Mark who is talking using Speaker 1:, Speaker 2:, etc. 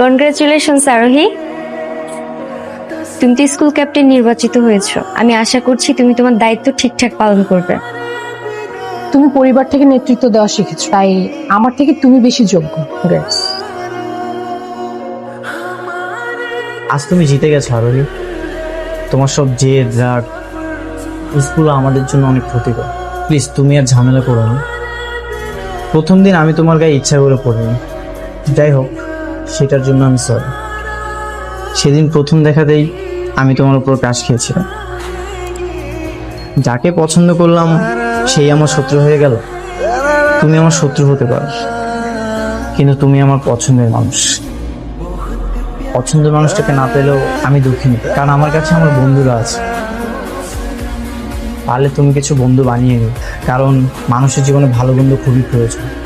Speaker 1: Congratulation আরোহী তুমি তো স্কুল ক্যাপ্টেন নির্বাচিত হয়েছো। আমি আশা করছি তুমি তোমার দায়িত্ব ঠিকঠাক পালন করবে।
Speaker 2: তুমি পরিবার থেকে নেতৃত্ব দেওয়া শিখেছো তাই আমার থেকে তুমি বেশি যোগ্য। গ্রেটস
Speaker 3: আজ তুমি জিতে গেছো আরোহী তোমার সব জেদ রাগ স্কুল আমাদের জন্য অনেক ক্ষতিকর। প্লিজ তুমি আর ঝামেলা করো না। প্রথম দিন আমি তোমার গায়ে ইচ্ছা করে পড়িনি। যাই হোক সেটার জন্য আমি সরি সেদিন প্রথম দেখাতেই আমি তোমার উপর কাশ খেয়েছিলাম। যাকে পছন্দ করলাম, সেই আমার শত্রু হয়ে গেল। তুমি আমার শত্রু হতে পারো। কিন্তু তুমি আমার পছন্দের মানুষ। পছন্দের মানুষটাকে না পেলেও আমি দুঃখী নেই কারণ আমার কাছে আমার বন্ধুরা আছে। পারলে তুমি কিছু বন্ধু বানিয়ে নিও। কারণ মানুষের জীবনে ভালো বন্ধু খুবই প্রয়োজন।